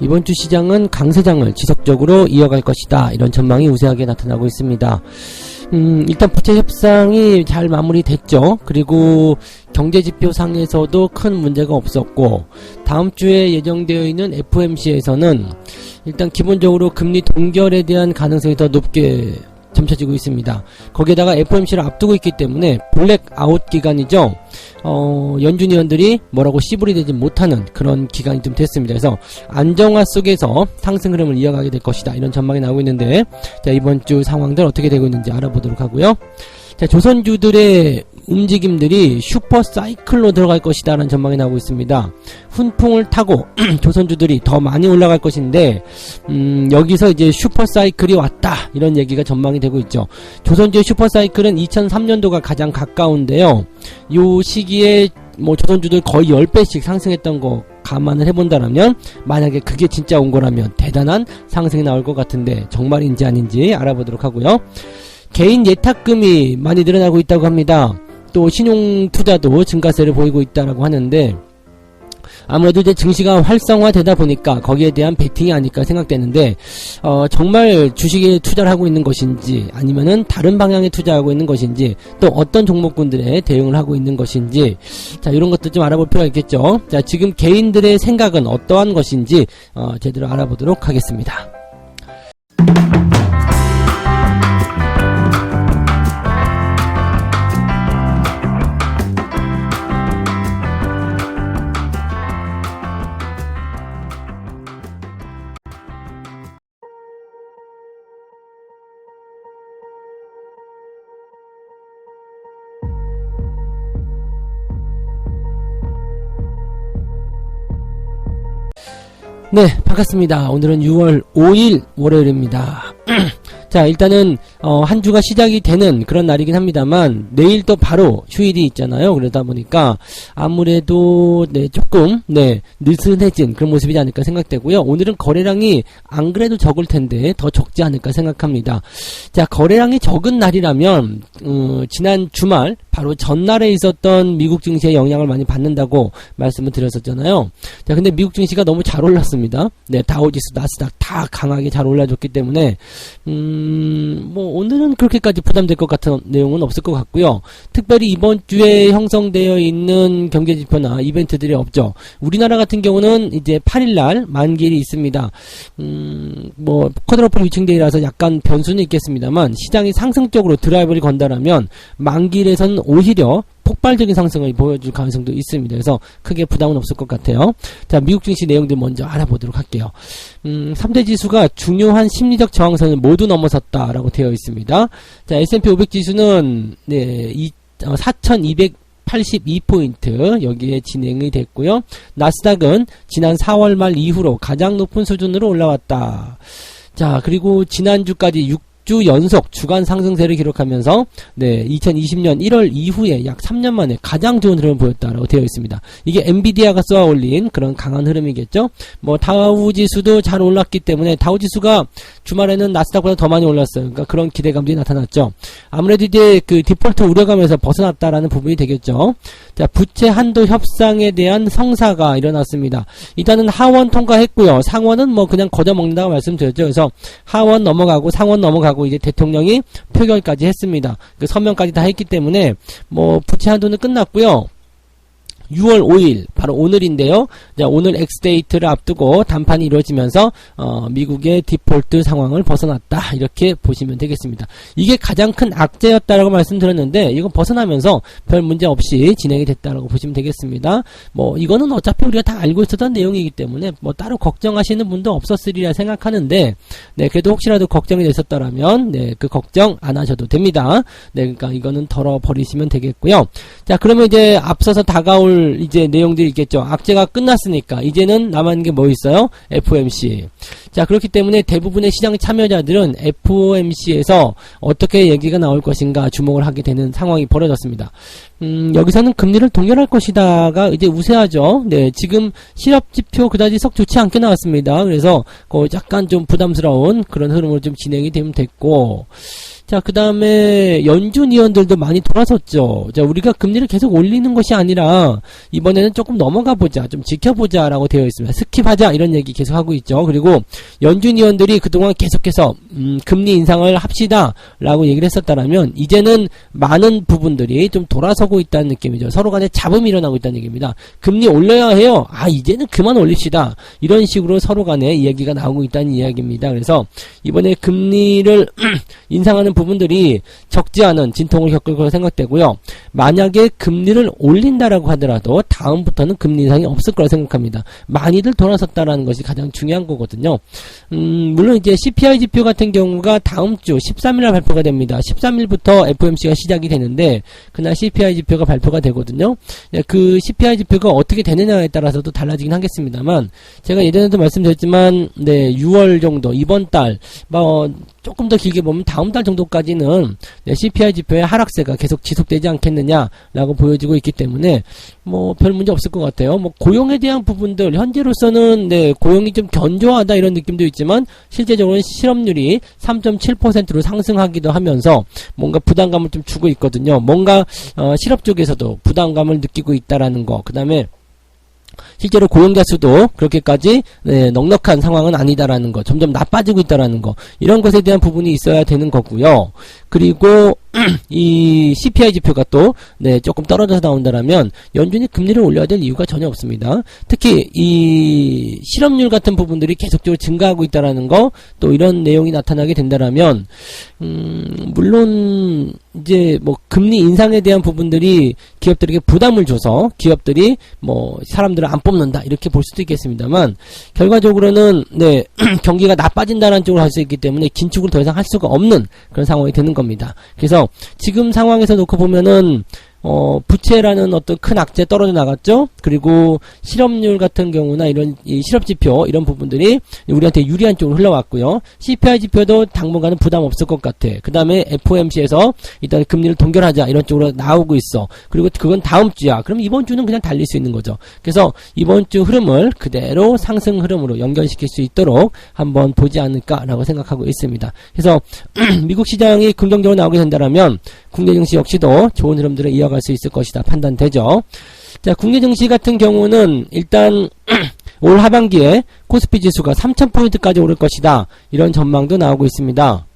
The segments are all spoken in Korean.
이번 주 시장은 강세장을 지속적으로 이어갈 것이다. 이런 전망이 우세하게 나타나고 있습니다. 음, 일단 부채 협상이 잘 마무리됐죠. 그리고 경제 지표상에서도 큰 문제가 없었고, 다음 주에 예정되어 있는 FOMC에서는 일단 기본적으로 금리 동결에 대한 가능성이 더 높게 점쳐지고 있습니다. 거기에다가 FOMC를 앞두고 있기 때문에 블랙아웃 기간이죠. 어, 연준 위원들이 뭐라고 씨부리 되지 못하는 그런 기간이 좀 됐습니다. 그래서 안정화 속에서 상승 흐름을 이어가게 될 것이다. 이런 전망이 나오고 있는데 자, 이번 주 상황들 어떻게 되고 있는지 알아보도록 하고요. 자, 조선주들의 움직임들이 슈퍼 사이클로 들어갈 것이다라는 전망이 나오고 있습니다. 훈풍을 타고 조선주들이 더 많이 올라갈 것인데 음, 여기서 이제 슈퍼 사이클이 왔다 이런 얘기가 전망이 되고 있죠. 조선주의 슈퍼 사이클은 2003년도가 가장 가까운데요. 요 시기에 뭐 조선주들 거의 10배씩 상승했던 거 감안을 해본다라면 만약에 그게 진짜 온 거라면 대단한 상승이 나올 것 같은데 정말인지 아닌지 알아보도록 하고요. 개인 예탁금이 많이 늘어나고 있다고 합니다. 또 신용 투자도 증가세를 보이고 있다라고 하는데 아무래도 이제 증시가 활성화되다 보니까 거기에 대한 베팅이 아닐까 생각되는데 어, 정말 주식에 투자를 하고 있는 것인지 아니면은 다른 방향에 투자하고 있는 것인지 또 어떤 종목군들에 대응을 하고 있는 것인지 자 이런 것도 좀 알아볼 필요가 있겠죠. 자 지금 개인들의 생각은 어떠한 것인지 어, 제대로 알아보도록 하겠습니다. 네, 반갑습니다. 오늘은 6월 5일 월요일입니다. 자, 일단은 어, 한 주가 시작이 되는 그런 날이긴 합니다만 내일 또 바로 휴일이 있잖아요. 그러다 보니까 아무래도 네, 조금 네, 느슨해진 그런 모습이지 않을까 생각되고요. 오늘은 거래량이 안 그래도 적을 텐데 더 적지 않을까 생각합니다. 자, 거래량이 적은 날이라면 어, 지난 주말 바로 전날에 있었던 미국 증시의 영향을 많이 받는다고 말씀을 드렸었잖아요. 자, 근데 미국 증시가 너무 잘 올랐습니다. 네, 다우지수, 나스닥 다 강하게 잘 올라줬기 때문에 음, 뭐 오늘은 그렇게까지 부담될 것 같은 내용은 없을 것 같고요. 특별히 이번 주에 형성되어 있는 경제 지표나 이벤트들이 없죠. 우리나라 같은 경우는 이제 8일 날 만기일이 있습니다. 음, 뭐 쿼드러플 위층데이라서 약간 변수는 있겠습니다만 시장이 상승적으로 드라이브를 건다라면 만기일에서는 오히려 폭발적인 상승을 보여줄 가능성도 있습니다. 그래서 크게 부담은 없을 것 같아요. 자, 미국 증시 내용들 먼저 알아보도록 할게요. 음, 3대 지수가 중요한 심리적 저항선을 모두 넘어섰다라고 되어 있습니다. 자, S&P 500 지수는 네, 이, 어, 4,282포인트 여기에 진행이 됐고요. 나스닥은 지난 4월 말 이후로 가장 높은 수준으로 올라왔다. 자, 그리고 지난주까지 6 주 연속 주간 상승세를 기록하면서 네 2020년 1월 이후에 약 3년 만에 가장 좋은 흐름을 보였다라고 되어 있습니다. 이게 엔비디아가 쏘아 올린 그런 강한 흐름이겠죠. 뭐 다우 지수도 잘 올랐기 때문에 다우 지수가 주말에는 나스닥보다 더 많이 올랐어요. 그러니까 그런 기대감들이 나타났죠. 아무래도 이제 그 디폴트 우려감에서 벗어났다라는 부분이 되겠죠. 자 부채 한도 협상에 대한 성사가 일어났습니다. 일단은 하원 통과했고요. 상원은 뭐 그냥 거저 먹는다고 말씀드렸죠. 그래서 하원 넘어가고 상원 넘어가고 하고 이제 대통령이 표결까지 했습니다. 그 서명까지 다 했기 때문에 뭐 부채 한도는 끝났고요. 6월 5일 바로 오늘인데요. 자, 오늘 엑스데이트를 앞두고談판이 이루어지면서 어, 미국의 디폴트 상황을 벗어났다 이렇게 보시면 되겠습니다. 이게 가장 큰 악재였다라고 말씀드렸는데 이건 벗어나면서 별 문제 없이 진행이 됐다라고 보시면 되겠습니다. 뭐 이거는 어차피 우리가 다 알고 있었던 내용이기 때문에 뭐 따로 걱정하시는 분도 없었으리라 생각하는데 네 그래도 혹시라도 걱정이 됐었다라면 네 그 걱정 안 하셔도 됩니다. 네 그러니까 이거는 덜어 버리시면 되겠고요. 자 그러면 이제 앞서서 다가올 이제 내용들이 있겠죠. 악재가 끝났으니까 이제는 남은 게뭐 있어요? FOMC. 자 그렇기 때문에 대부분의 시장 참여자들은 FOMC에서 어떻게 얘기가 나올 것인가 주목을 하게 되는 상황이 벌어졌습니다. 음, 여기서는 금리를 동결할 것이다가 이제 우세하죠. 네, 지금 실업 지표 그다지 썩 좋지 않게 나왔습니다. 그래서 그 약간 좀 부담스러운 그런 흐름으로 좀 진행이 되면 됐고 자, 그 다음에 연준 위원들도 많이 돌아섰죠. 자, 우리가 금리를 계속 올리는 것이 아니라 이번에는 조금 넘어가 보자, 좀 지켜보자 라고 되어 있습니다. 스킵하자 이런 얘기 계속 하고 있죠. 그리고 연준 위원들이 그동안 계속해서 음, 금리 인상을 합시다 라고 얘기를 했었다라면 이제는 많은 부분들이 좀 돌아서고 있다는 느낌이죠. 서로 간에 잡음이 일어나고 있다는 얘기입니다. 금리 올려야 해요. 아, 이제는 그만 올립시다. 이런 식으로 서로 간에 이야기가 나오고 있다는 이야기입니다. 그래서 이번에 금리를 인상하는 부분들이 적지 않은 진통을 겪을 거라 생각되고요. 만약에 금리를 올린다라고 하더라도 다음부터는 금리 인상이 없을 거라 생각합니다. 많이들 돌아섰다라는 것이 가장 중요한 거거든요. 음, 물론 이제 CPI 지표 같은 경우가 다음 주 13일날 발표가 됩니다. 13일부터 FOMC가 시작이 되는데 그날 CPI 지표가 발표가 되거든요. 예, 그 CPI 지표가 어떻게 되느냐에 따라서도 달라지긴 하겠습니다만 제가 예전에도 말씀드렸지만 네 6월 정도 이번 달 뭐 조금 더 길게 보면 다음 달 정도 까지는 네, CPI 지표의 하락세가 계속 지속되지 않겠느냐라고 보여지고 있기 때문에 뭐 별 문제 없을 것 같아요. 뭐 고용에 대한 부분들 현재로서는 네 고용이 좀 견조하다 이런 느낌도 있지만 실제적으로는 실업률이 3.7%로 상승하기도 하면서 뭔가 부담감을 좀 주고 있거든요. 뭔가 어, 실업 쪽에서도 부담감을 느끼고 있다라는 거. 그다음에 실제로 고용자 수도 그렇게까지 네, 넉넉한 상황은 아니다라는 거, 점점 나빠지고 있다라는 거 이런 것에 대한 부분이 있어야 되는 거고요. 그리고 이 CPI 지표가 또 네, 조금 떨어져서 나온다라면 연준이 금리를 올려야 될 이유가 전혀 없습니다. 특히 이 실업률 같은 부분들이 계속적으로 증가하고 있다라는 거 또 이런 내용이 나타나게 된다라면 음, 물론 이제 뭐 금리 인상에 대한 부분들이 기업들에게 부담을 줘서 기업들이 뭐 사람들을 안 뽑는다 이렇게 볼 수도 있겠습니다만 결과적으로는 네 경기가 나빠진다는 쪽으로 할 수 있기 때문에 긴축을 더 이상 할 수가 없는 그런 상황이 되는 겁니다. 그래서 지금 상황에서 놓고 보면은 어, 부채라는 어떤 큰 악재 떨어져 나갔죠. 그리고 실업률 같은 경우나 이런 이 실업 지표 이런 부분들이 우리한테 유리한 쪽으로 흘러왔고요. CPI 지표도 당분간은 부담 없을 것 같아. 그 다음에 FOMC에서 일단 금리를 동결하자 이런 쪽으로 나오고 있어. 그리고 그건 다음 주야. 그럼 이번 주는 그냥 달릴 수 있는 거죠. 그래서 이번 주 흐름을 그대로 상승 흐름으로 연결시킬 수 있도록 한번 보지 않을까라고 생각하고 있습니다. 그래서 미국 시장이 긍정적으로 나오게 된다면 국내 증시 역시도 좋은 흐름들을 이어 갈 수 있을 것이다 판단되죠. 자, 국내 증시 같은 경우는 일단 올 하반기에 코스피 지수가 3,000포인트까지 오를 것이다. 이런 전망도 나오고 있습니다.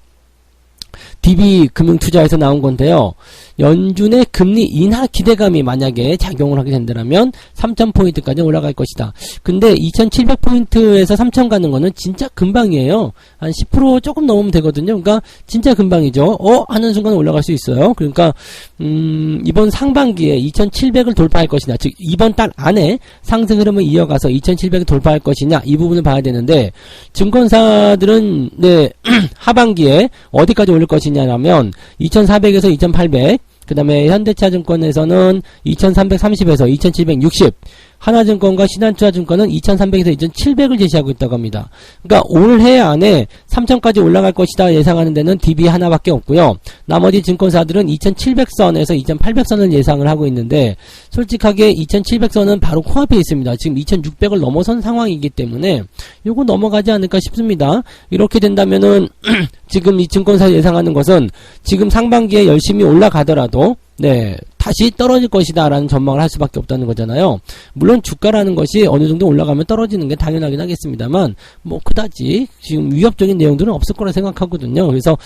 DB 금융투자에서 나온 건데요. 연준의 금리 인하 기대감이 만약에 작용을 하게 된다면 3,000포인트까지 올라갈 것이다. 근데 2,700포인트에서 3,000 가는 거는 진짜 금방이에요. 한 10% 조금 넘으면 되거든요. 그러니까 진짜 금방이죠. 어? 하는 순간 올라갈 수 있어요. 그러니까 음, 이번 상반기에 2,700을 돌파할 것이냐, 즉 이번 달 안에 상승 흐름을 이어가서 2,700을 돌파할 것이냐 이 부분을 봐야 되는데 증권사들은 네 하반기에 어디까지 올릴 것이냐면 2,400에서 2,800. 그 다음에 현대차증권에서는 2330에서 2760 하나증권과 신한투자증권은 2300에서 2700을 제시하고 있다고 합니다. 그러니까 올해 안에 3000까지 올라갈 것이다 예상하는 데는 DB 하나밖에 없고요. 나머지 증권사들은 2700선에서 2800선을 예상을 하고 있는데 솔직하게 2700선은 바로 코앞에 있습니다. 지금 2600을 넘어선 상황이기 때문에 요거 넘어가지 않을까 싶습니다. 이렇게 된다면은 지금 이 증권사 예상하는 것은 지금 상반기에 열심히 올라가더라도 네, 다시 떨어질 것이다라는 전망을 할 수밖에 없다는 거잖아요. 물론 주가라는 것이 어느 정도 올라가면 떨어지는 게 당연하긴 하겠습니다만, 뭐, 그다지 지금 위협적인 내용들은 없을 거라 생각하거든요. 그래서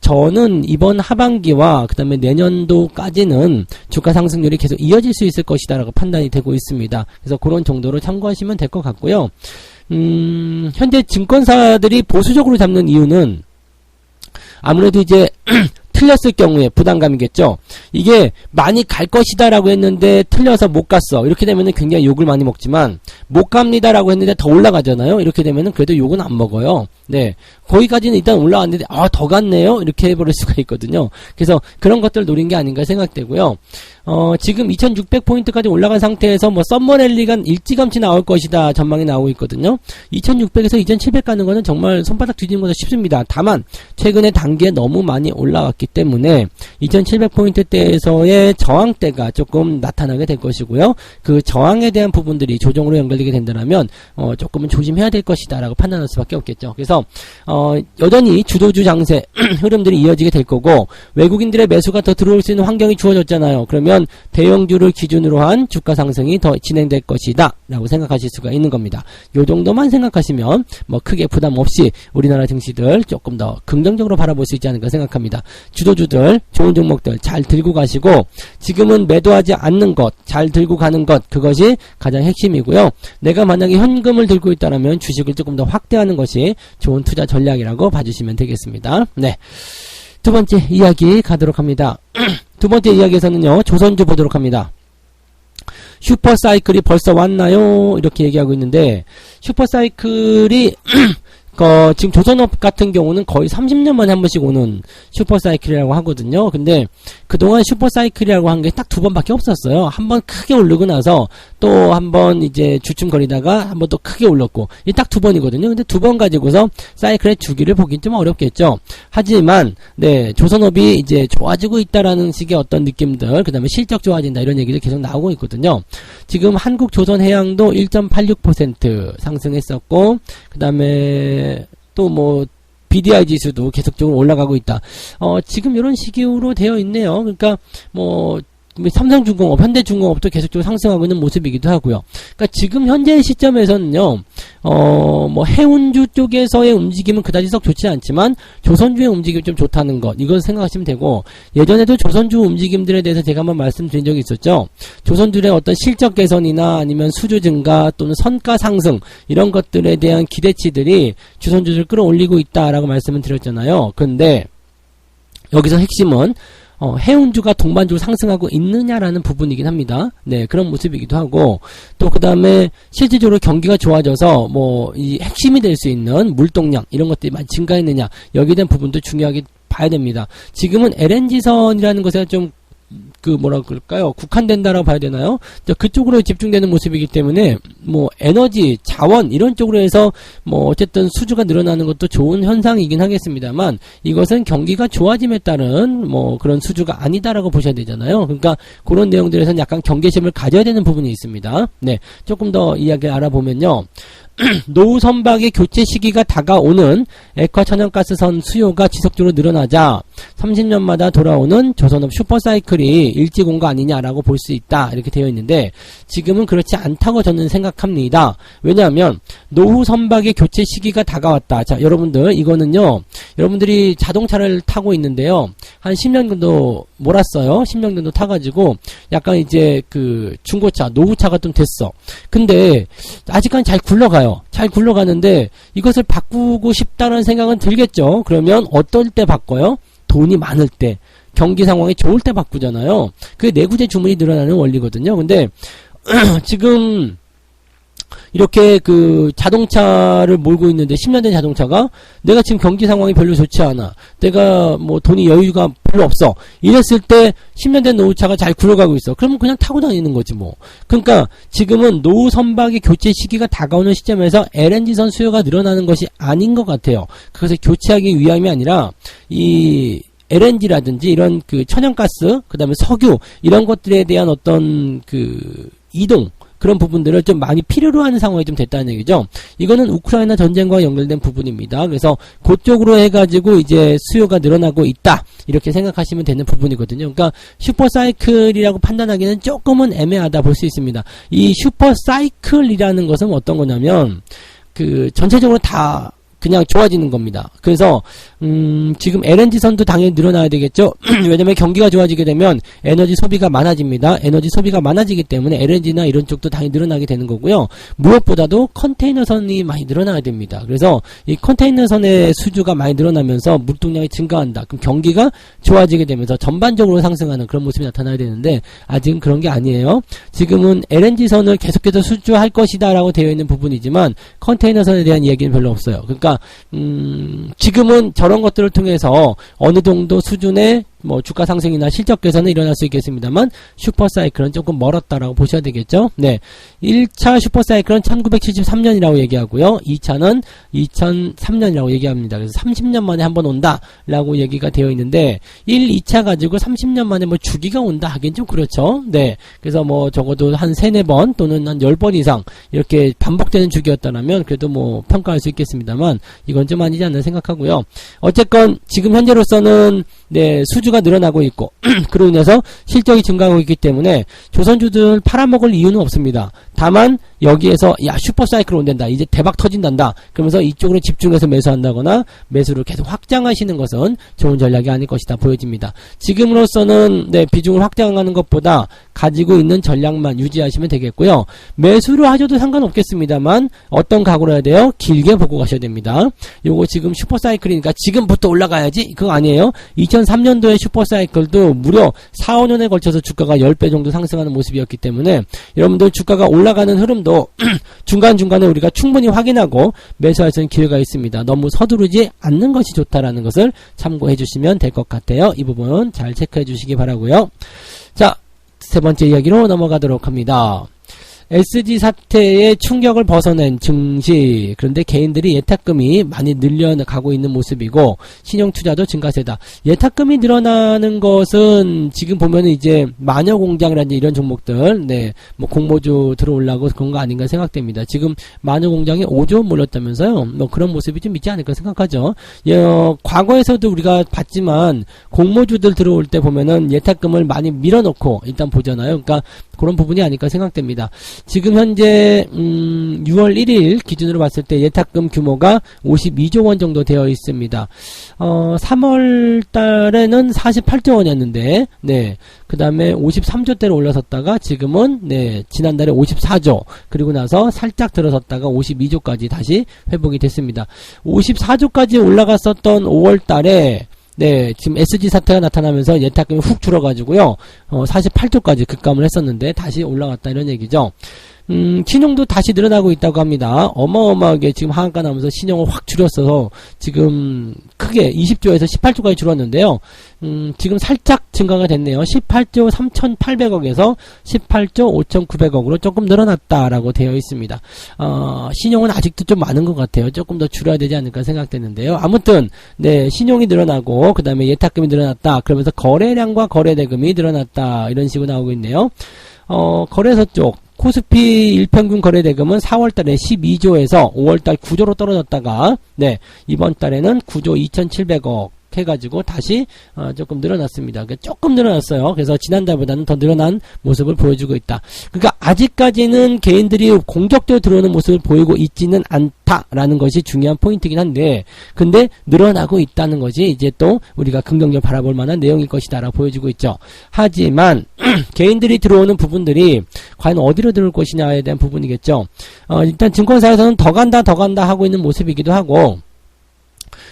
저는 이번 하반기와 그 다음에 내년도까지는 주가 상승률이 계속 이어질 수 있을 것이다라고 판단이 되고 있습니다. 그래서 그런 정도로 참고하시면 될 것 같고요. 음, 현재 증권사들이 보수적으로 잡는 이유는 아무래도 이제 틀렸을 경우에 부담감이겠죠. 이게 많이 갈 것이다 라고 했는데 틀려서 못 갔어. 이렇게 되면은 굉장히 욕을 많이 먹지만 못 갑니다 라고 했는데 더 올라가잖아요. 이렇게 되면은 그래도 욕은 안 먹어요. 네. 거기까지는 일단 올라갔는데 아, 더 갔네요. 이렇게 해 버릴 수가 있거든요. 그래서 그런 것들 노린 게 아닌가 생각되고요. 어, 지금 2600포인트까지 올라간 상태에서 뭐 썸머랠리가 일찌감치 나올 것이다 전망이 나오고 있거든요. 2600에서 2700 가는 거는 정말 손바닥 뒤지는 것도 쉽습니다. 다만 최근에 단계 너무 많이 올라갔기 때문에 2700포인트대에서의 저항대가 조금 나타나게 될 것이고요. 그 저항에 대한 부분들이 조정으로 연결되게 된다면 어, 조금은 조심해야 될 것이다 라고 판단할 수밖에 없겠죠. 그래서 어, 여전히 주도주 장세 흐름들이 이어지게 될 거고 외국인들의 매수가 더 들어올 수 있는 환경이 주어졌잖아요. 그러면 대형주를 기준으로 한 주가 상승이 더 진행될 것이다 라고 생각하실 수가 있는 겁니다. 요 정도만 생각하시면 뭐 크게 부담 없이 우리나라 증시들 조금 더 긍정적으로 바라볼 수 있지 않을까 생각합니다. 주도주들 좋은 종목들 잘 들고 가시고 지금은 매도하지 않는 것 잘 들고 가는 것 그것이 가장 핵심이고요. 내가 만약에 현금을 들고 있다면 주식을 조금 더 확대하는 것이 좋은 투자 전략이라고 봐주시면 되겠습니다. 네. 두 번째 이야기 가도록 합니다. 두 번째 이야기에서는요, 조선주 보도록 합니다. 슈퍼사이클이 벌써 왔나요? 이렇게 얘기하고 있는데, 슈퍼사이클이, 어, 지금 조선업 같은 경우는 거의 30년 만에 한 번씩 오는 슈퍼사이클이라고 하거든요. 근데 그동안 슈퍼사이클이라고 한 게 딱 두 번밖에 없었어요. 한 번 크게 오르고 나서 또 한 번 이제 주춤거리다가 한 번 또 크게 올랐고 이 딱 두 번이거든요. 근데 두 번 가지고서 사이클의 주기를 보긴 좀 어렵겠죠. 하지만 네 조선업이 이제 좋아지고 있다라는 식의 어떤 느낌들 그 다음에 실적 좋아진다 이런 얘기들 계속 나오고 있거든요. 지금 한국조선해양도 1.86% 상승했었고 그 다음에 또 뭐 BDI 지수도 계속적으로 올라가고 있다. 어, 지금 이런 시기로 되어 있네요. 그러니까 뭐 삼성중공업, 현대중공업도 계속적으로 상승하고 있는 모습이기도 하고요. 그러니까 지금 현재 시점에서는요, 어, 뭐 해운주 쪽에서의 움직임은 그다지 썩 좋지 않지만 조선주의 움직임이 좀 좋다는 것, 이걸 생각하시면 되고 예전에도 조선주 움직임들에 대해서 제가 한번 말씀드린 적이 있었죠. 조선주의 어떤 실적 개선이나 아니면 수주 증가 또는 선가 상승 이런 것들에 대한 기대치들이 조선주를 끌어올리고 있다라고 말씀을 드렸잖아요. 근데 여기서 핵심은 어, 해운주가 동반주로 상승하고 있느냐라는 부분이긴 합니다. 네, 그런 모습이기도 하고, 또 그 다음에 실질적으로 경기가 좋아져서 뭐, 이 핵심이 될 수 있는 물동량, 이런 것들이 많이 증가했느냐, 여기에 대한 부분도 중요하게 봐야 됩니다. 지금은 LNG선이라는 것에 좀, 그 뭐라 그럴까요? 국한된다라고 봐야 되나요? 그쪽으로 집중되는 모습이기 때문에 뭐 에너지, 자원 이런 쪽으로 해서 뭐 어쨌든 수주가 늘어나는 것도 좋은 현상이긴 하겠습니다만 이것은 경기가 좋아짐에 따른 뭐 그런 수주가 아니다라고 보셔야 되잖아요. 그러니까 그런 내용들에서는 약간 경계심을 가져야 되는 부분이 있습니다. 네, 조금 더 이야기 알아보면요. 노후 선박의 교체 시기가 다가오는 액화 천연가스선 수요가 지속적으로 늘어나자 30년마다 돌아오는 조선업 슈퍼사이클이 일찍 온 거 아니냐라고 볼 수 있다 이렇게 되어 있는데 지금은 그렇지 않다고 저는 생각합니다. 왜냐하면 노후 선박의 교체 시기가 다가왔다. 자 여러분들 이거는요 여러분들이 자동차를 타고 있는데요 한 10년 정도 몰았어요. 10년 정도 타가지고 약간 이제 그 중고차 노후차가 좀 됐어. 근데 아직까지 잘 굴러가요. 잘 굴러가는데 이것을 바꾸고 싶다는 생각은 들겠죠. 그러면 어떨 때 바꿔요? 돈이 많을 때. 경기 상황이 좋을 때 바꾸잖아요. 그게 내구재 주문이 늘어나는 원리거든요. 근데 지금 이렇게 그 자동차를 몰고 있는데 10년 된 자동차가 내가 지금 경기 상황이 별로 좋지 않아. 내가 뭐 돈이 여유가 별로 없어. 이랬을 때 10년 된 노후차가 잘 굴러가고 있어. 그러면 그냥 타고 다니는 거지 뭐. 그러니까 지금은 노후 선박의 교체 시기가 다가오는 시점에서 LNG선 수요가 늘어나는 것이 아닌 것 같아요. 그것을 교체하기 위함이 아니라 이 LNG라든지 이런 그 천연가스, 그 다음에 석유, 이런 것들에 대한 어떤 그 이동, 그런 부분들을 좀 많이 필요로 하는 상황이 좀 됐다는 얘기죠. 이거는 우크라이나 전쟁과 연결된 부분입니다. 그래서 그쪽으로 해가지고 이제 수요가 늘어나고 있다. 이렇게 생각하시면 되는 부분이거든요. 그러니까 슈퍼사이클이라고 판단하기는 조금은 애매하다 볼 수 있습니다. 이 슈퍼사이클이라는 것은 어떤 거냐면 그 전체적으로 다 그냥 좋아지는 겁니다. 그래서 음, 지금 LNG 선도 당연히 늘어나야 되겠죠. 왜냐면 경기가 좋아지게 되면 에너지 소비가 많아집니다. 에너지 소비가 많아지기 때문에 LNG나 이런 쪽도 당연히 늘어나게 되는 거고요. 무엇보다도 컨테이너 선이 많이 늘어나야 됩니다. 그래서 이 컨테이너 선의 수주가 많이 늘어나면서 물동량이 증가한다. 그럼 경기가 좋아지게 되면서 전반적으로 상승하는 그런 모습이 나타나야 되는데 아직은 그런 게 아니에요. 지금은 LNG 선을 계속해서 수주할 것이다 라고 되어 있는 부분이지만 컨테이너 선에 대한 이야기는 별로 없어요. 그러니까 음, 지금은 저런 것들을 통해서 어느 정도 수준의 뭐 주가 상승이나 실적 개선은 일어날 수 있겠습니다만 슈퍼 사이클은 조금 멀었다라고 보셔야 되겠죠. 네. 1차 슈퍼 사이클은 1973년이라고 얘기하고요. 2차는 2003년이라고 얘기합니다. 그래서 30년 만에 한 번 온다라고 얘기가 되어 있는데 1, 2차 가지고 30년 만에 뭐 주기가 온다 하긴 좀 그렇죠. 네. 그래서 뭐 적어도 한 3, 4번 또는 한 10번 이상 이렇게 반복되는 주기였다면 그래도 뭐 평가할 수 있겠습니다만 이건 좀 아니지 않나 생각하고요. 어쨌건 지금 현재로서는 네, 수주가 늘어나고 있고 그로 인해서 실적이 증가하고 있기 때문에 조선주들 팔아먹을 이유는 없습니다. 다만 여기에서 야 슈퍼사이클 온댄다 이제 대박 터진단다 그러면서 이쪽으로 집중해서 매수한다거나 매수를 계속 확장하시는 것은 좋은 전략이 아닐 것이다 보여집니다. 지금으로서는 네, 비중을 확장하는 것보다 가지고 있는 전략만 유지하시면 되겠고요. 매수를 하셔도 상관없겠습니다만 어떤 각오로 해야 돼요? 길게 보고 가셔야 됩니다. 요거 지금 슈퍼사이클이니까 지금부터 올라가야지 그거 아니에요. 2003년도에 슈퍼사이클도 무려 4, 5년에 걸쳐서 주가가 10배 정도 상승하는 모습이었기 때문에 여러분들 주가가 올 라가는 흐름도 중간중간에 우리가 충분히 확인하고 매수할 수 있는 기회가 있습니다. 너무 서두르지 않는 것이 좋다라는 것을 참고해 주시면 될 것 같아요. 이 부분 잘 체크해 주시기 바라고요. 자, 세 번째 이야기로 넘어가도록 합니다. SG 사태의 충격을 벗어낸 증시. 그런데 개인들이 예탁금이 많이 늘려가고 있는 모습이고 신용투자도 증가세다. 예탁금이 늘어나는 것은 지금 보면은 이제 마녀공장이라든지 이런 종목들 네뭐 공모주 들어올라고 그런 거 아닌가 생각됩니다. 지금 마녀공장에 5조 몰렸다면서요? 뭐 그런 모습이 좀 있지 않을까 생각하죠. 예, 어, 과거에서도 우리가 봤지만 공모주들 들어올 때 보면은 예탁금을 많이 밀어놓고 일단 보잖아요. 그러니까 그런 부분이 아닐까 생각됩니다. 지금 현재 음 6월 1일 기준으로 봤을 때 예탁금 규모가 52조 원 정도 되어 있습니다. 어 3월 달에는 48조 원이었는데 네. 그다음에 53조대로 올라섰다가 지금은 네, 지난달에 54조 그리고 나서 살짝 들어섰다가 52조까지 다시 회복이 됐습니다. 54조까지 올라갔었던 5월 달에 네, 지금 SG 사태가 나타나면서 예탁금이 훅 줄어가지고요, 어, 48조까지 급감을 했었는데, 다시 올라갔다, 이런 얘기죠. 음, 신용도 다시 늘어나고 있다고 합니다. 어마어마하게 지금 하한가 나면서 신용을 확 줄였어서 지금 크게 20조에서 18조까지 줄었는데요. 음, 지금 살짝 증가가 됐네요. 18조 3,800억에서 18조 5,900억으로 조금 늘어났다라고 되어 있습니다. 어, 신용은 아직도 좀 많은 것 같아요. 조금 더 줄여야 되지 않을까 생각되는데요. 아무튼 네 신용이 늘어나고 그 다음에 예탁금이 늘어났다. 그러면서 거래량과 거래대금이 늘어났다. 이런 식으로 나오고 있네요. 어, 거래소 쪽 코스피 일평균 거래대금은 4월달에 12조에서 5월달 9조로 떨어졌다가 네 이번 달에는 9조 2,700억 해가지고 다시 어, 조금 늘어났습니다. 그러니까 조금 늘어났어요. 그래서 지난달보다는 더 늘어난 모습을 보여주고 있다. 그러니까 아직까지는 개인들이 공격적으로 들어오는 모습을 보이고 있지는 않다라는 것이 중요한 포인트긴 한데 근데 늘어나고 있다는 것이 이제 또 우리가 긍정적으로 바라볼 만한 내용일 것이다라고 보여주고 있죠. 하지만 개인들이 들어오는 부분들이 과연 어디로 들어올 것이냐에 대한 부분이겠죠. 어, 일단 증권사에서는 더 간다 더 간다 하고 있는 모습이기도 하고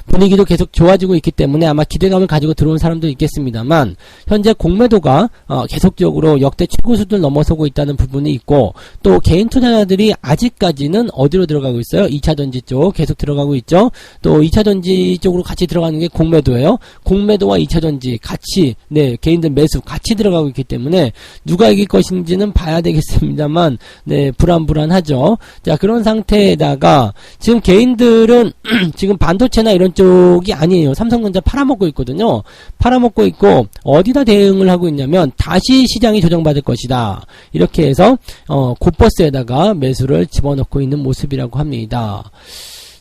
분위기도 계속 좋아지고 있기 때문에 아마 기대감을 가지고 들어온 사람도 있겠습니다만 현재 공매도가 어, 계속적으로 역대 최고 수준을 넘어서고 있다는 부분이 있고 또 개인 투자자들이 아직까지는 어디로 들어가고 있어요? 2차 전지 쪽 계속 들어가고 있죠. 또 2차 전지 쪽으로 같이 들어가는 게 공매도예요. 공매도와 2차 전지 같이 네 개인들 매수 같이 들어가고 있기 때문에 누가 이길 것인지는 봐야 되겠습니다만 네 불안불안하죠. 자 그런 상태에다가 지금 개인들은 지금 반도체나 이런 쪽이 아니에요. 삼성전자 팔아먹고 있거든요. 팔아먹고 있고 어디다 대응을 하고 있냐면 다시 시장이 조정받을 것이다. 이렇게 해서 어, 곧버스에다가 매수를 집어넣고 있는 모습이라고 합니다.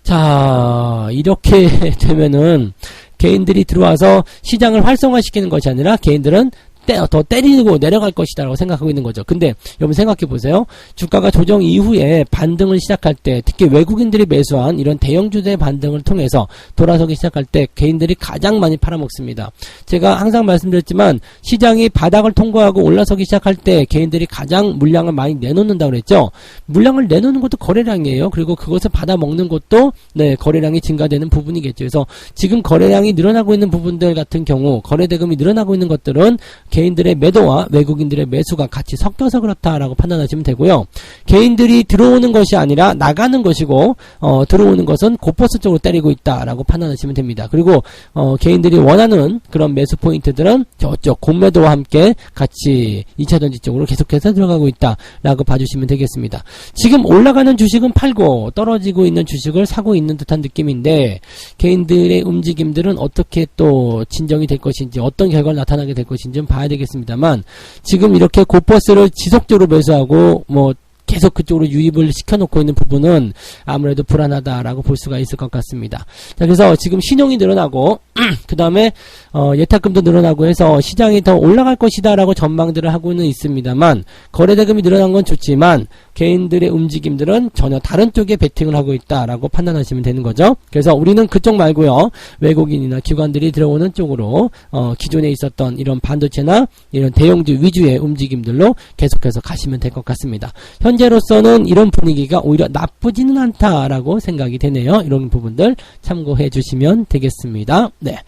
자 이렇게 되면은 개인들이 들어와서 시장을 활성화시키는 것이 아니라 개인들은 때, 더 때리고 내려갈 것이다라고 생각하고 있는 거죠. 근데 여러분 생각해 보세요. 주가가 조정 이후에 반등을 시작할 때 특히 외국인들이 매수한 이런 대형주들의 반등을 통해서 돌아서기 시작할 때 개인들이 가장 많이 팔아먹습니다. 제가 항상 말씀드렸지만 시장이 바닥을 통과하고 올라서기 시작할 때 개인들이 가장 물량을 많이 내놓는다고 그랬죠. 물량을 내놓는 것도 거래량이에요. 그리고 그것을 받아먹는 것도 네, 거래량이 증가되는 부분이겠죠. 그래서 지금 거래량이 늘어나고 있는 부분들 같은 경우 거래대금이 늘어나고 있는 것들은 개인들의 매도와 외국인들의 매수가 같이 섞여서 그렇다라고 판단하시면 되고요. 개인들이 들어오는 것이 아니라 나가는 것이고 어, 들어오는 것은 고퍼스 쪽으로 때리고 있다라고 판단하시면 됩니다. 그리고 어, 개인들이 원하는 그런 매수 포인트들은 저쪽 공매도와 함께 같이 2차 전지 쪽으로 계속해서 들어가고 있다라고 봐주시면 되겠습니다. 지금 올라가는 주식은 팔고 떨어지고 있는 주식을 사고 있는 듯한 느낌인데 개인들의 움직임들은 어떻게 또 진정이 될 것인지 어떤 결과가 나타나게 될 것인지 좀 봐야 되겠습니다만 지금 이렇게 고퍼스를 지속적으로 매수하고 뭐 계속 그쪽으로 유입을 시켜놓고 있는 부분은 아무래도 불안하다라고 볼 수가 있을 것 같습니다. 자, 그래서 지금 신용이 늘어나고 그 다음에 어, 예탁금도 늘어나고 해서 시장이 더 올라갈 것이다라고 전망들을 하고는 있습니다만 거래대금이 늘어난 건 좋지만 개인들의 움직임들은 전혀 다른 쪽에 베팅을 하고 있다라고 판단하시면 되는 거죠. 그래서 우리는 그쪽 말고요 외국인이나 기관들이 들어오는 쪽으로 어, 기존에 있었던 이런 반도체나 이런 대형주 위주의 움직임들로 계속해서 가시면 될 것 같습니다. 현재 로서는 이런 분위기가 오히려 나쁘지는 않다라고 생각이 되네요. 이런 부분들 참고해 주시면 되겠습니다. 네.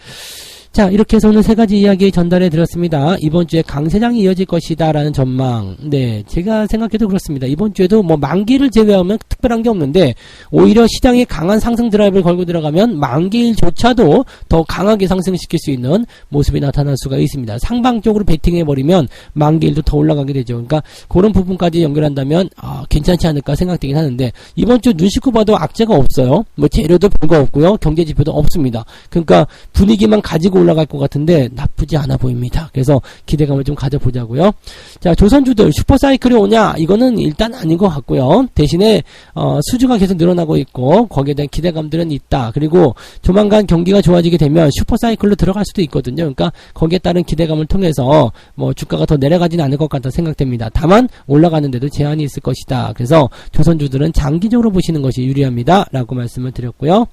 자, 이렇게 해서 오늘 세 가지 이야기 전달해 드렸습니다. 이번 주에 강세장이 이어질 것이다 라는 전망. 네, 제가 생각해도 그렇습니다. 이번 주에도 뭐 만기를 제외하면 특별한 게 없는데, 오히려 시장에 강한 상승 드라이브를 걸고 들어가면 만기일조차도 더 강하게 상승시킬 수 있는 모습이 나타날 수가 있습니다. 상방적으로 베팅해버리면 만기일도 더 올라가게 되죠. 그러니까 그런 부분까지 연결한다면, 아, 괜찮지 않을까 생각되긴 하는데, 이번 주 눈 씻고 봐도 악재가 없어요. 뭐 재료도 별거 없고요. 경제지표도 없습니다. 그러니까 분위기만 가지고 올라갈 것 같은데 나쁘지 않아 보입니다. 그래서 기대감을 좀 가져보자고요. 자, 조선주들 슈퍼사이클이 오냐? 이거는 일단 아닌 것 같고요. 대신에 어, 수주가 계속 늘어나고 있고 거기에 대한 기대감들은 있다. 그리고 조만간 경기가 좋아지게 되면 슈퍼사이클로 들어갈 수도 있거든요. 그러니까 거기에 따른 기대감을 통해서 뭐 주가가 더 내려가지는 않을 것 같다 생각됩니다. 다만 올라가는데도 제한이 있을 것이다. 그래서 조선주들은 장기적으로 보시는 것이 유리합니다. 라고 말씀을 드렸고요.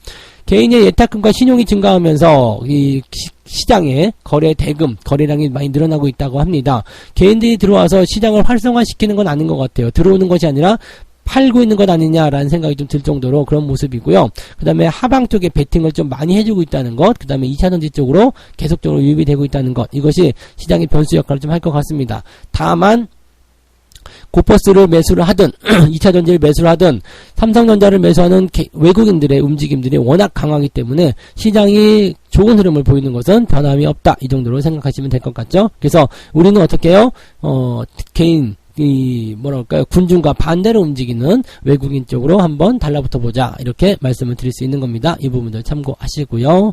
개인의 예탁금과 신용이 증가하면서 이 시장에 거래 대금, 거래량이 많이 늘어나고 있다고 합니다. 개인들이 들어와서 시장을 활성화시키는 건 아닌 것 같아요. 들어오는 것이 아니라 팔고 있는 것 아니냐라는 생각이 좀 들 정도로 그런 모습이고요. 그 다음에 하방 쪽에 베팅을 좀 많이 해주고 있다는 것, 그 다음에 2차전지 쪽으로 계속적으로 유입이 되고 있다는 것, 이것이 시장의 변수 역할을 좀 할 것 같습니다. 다만, 고퍼스를 매수를 하든 2차 전지를 매수를 하든 삼성전자를 매수하는 개, 외국인들의 움직임들이 워낙 강하기 때문에 시장이 좋은 흐름을 보이는 것은 변함이 없다 이 정도로 생각하시면 될 것 같죠. 그래서 우리는 어떻게 해요? 어, 개인 이 뭐랄까요 군중과 반대로 움직이는 외국인 쪽으로 한번 달라붙어 보자 이렇게 말씀을 드릴 수 있는 겁니다. 이 부분들 참고하시고요.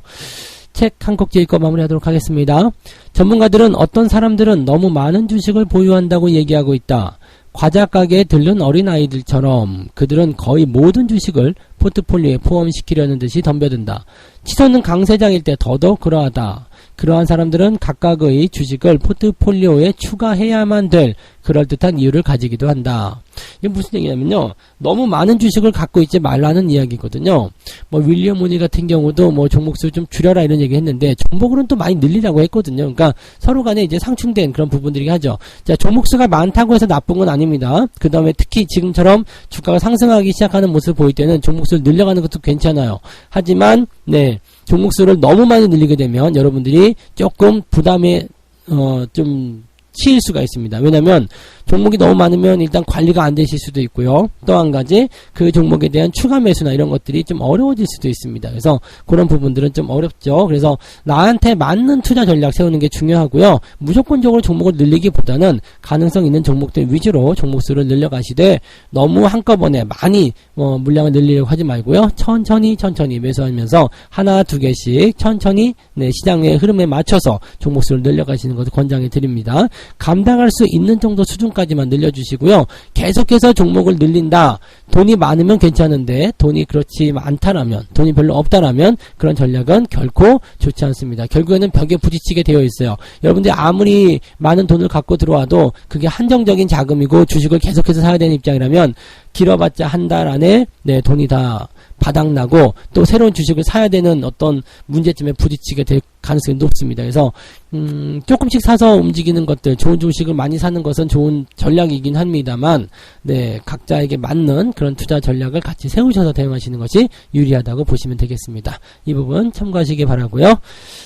책한 꼭지 읽고 마무리하도록 하겠습니다. 전문가들은 어떤 사람들은 너무 많은 주식을 보유한다고 얘기하고 있다. 과자 가게에 들른 어린아이들처럼 그들은 거의 모든 주식을 포트폴리오에 포함시키려는 듯이 덤벼든다. 치솟는 강세장일 때 더더욱 그러하다. 그러한 사람들은 각각의 주식을 포트폴리오에 추가해야만 될 그럴듯한 이유를 가지기도 한다. 이게 무슨 얘기냐면요. 너무 많은 주식을 갖고 있지 말라는 이야기거든요. 뭐 윌리엄 모니 같은 경우도 뭐 종목수 좀 줄여라 이런 얘기 했는데 종목으로는 또 많이 늘리라고 했거든요. 그러니까 서로 간에 이제 상충된 그런 부분들이 하죠. 자, 종목수가 많다고 해서 나쁜 건 아닙니다. 그 다음에 특히 지금처럼 주가가 상승하기 시작하는 모습을 보일 때는 종목수를 늘려가는 것도 괜찮아요. 하지만 네. 종목수를 너무 많이 늘리게 되면 여러분들이 조금 부담에 어, 좀 치일 수가 있습니다. 왜냐하면 종목이 너무 많으면 일단 관리가 안 되실 수도 있고요. 또 한 가지 그 종목에 대한 추가 매수나 이런 것들이 좀 어려워질 수도 있습니다. 그래서 그런 부분들은 좀 어렵죠. 그래서 나한테 맞는 투자 전략 세우는 게 중요하고요. 무조건적으로 종목을 늘리기보다는 가능성 있는 종목들 위주로 종목 수를 늘려가시되 너무 한꺼번에 많이 뭐 물량을 늘리려고 하지 말고요. 천천히 천천히 매수하면서 하나 두 개씩 천천히 네, 시장의 흐름에 맞춰서 종목 수를 늘려가시는 것을 권장해 드립니다. 감당할 수 있는 정도 수준까지만 늘려주시고요. 계속해서 종목을 늘린다. 돈이 많으면 괜찮은데 돈이 그렇지 않다라면 돈이 별로 없다라면 그런 전략은 결코 좋지 않습니다. 결국에는 벽에 부딪히게 되어 있어요. 여러분들이 아무리 많은 돈을 갖고 들어와도 그게 한정적인 자금이고 주식을 계속해서 사야 되는 입장이라면 길어봤자 한 달 안에 네 돈이 다 바닥나고 또 새로운 주식을 사야 되는 어떤 문제점에 부딪히게 될 가능성이 높습니다. 그래서 음, 조금씩 사서 움직이는 것들 좋은 주식을 많이 사는 것은 좋은 전략이긴 합니다만 네 각자에게 맞는 그런 투자 전략을 같이 세우셔서 대응하시는 것이 유리하다고 보시면 되겠습니다. 이 부분 참고하시기 바라고요.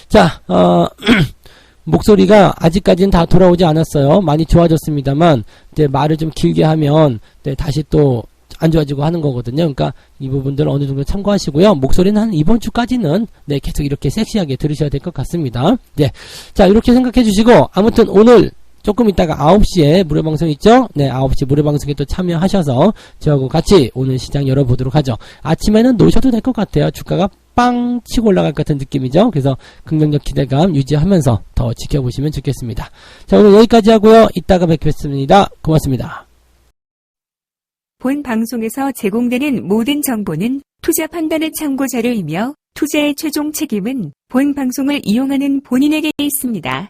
자 어, 목소리가 아직까지는 다 돌아오지 않았어요. 많이 좋아졌습니다만 이제 말을 좀 길게 하면 네, 다시 또 안 좋아지고 하는 거거든요. 그러니까 이 부분들 어느 정도 참고하시고요. 목소리는 한 이번 주까지는 네, 계속 이렇게 섹시하게 들으셔야 될 것 같습니다. 네. 자, 이렇게 생각해 주시고 아무튼 오늘 조금 있다가 9시에 무료방송 있죠? 네, 9시 무료방송에 또 참여하셔서 저하고 같이 오늘 시장 열어보도록 하죠. 아침에는 노셔도 될 것 같아요. 주가가 빵 치고 올라갈 것 같은 느낌이죠. 그래서 긍정적 기대감 유지하면서 더 지켜보시면 좋겠습니다. 자, 오늘 여기까지 하고요. 이따가 뵙겠습니다. 고맙습니다. 본 방송에서 제공되는 모든 정보는 투자 판단의 참고 자료이며 투자의 최종 책임은 본 방송을 이용하는 본인에게 있습니다.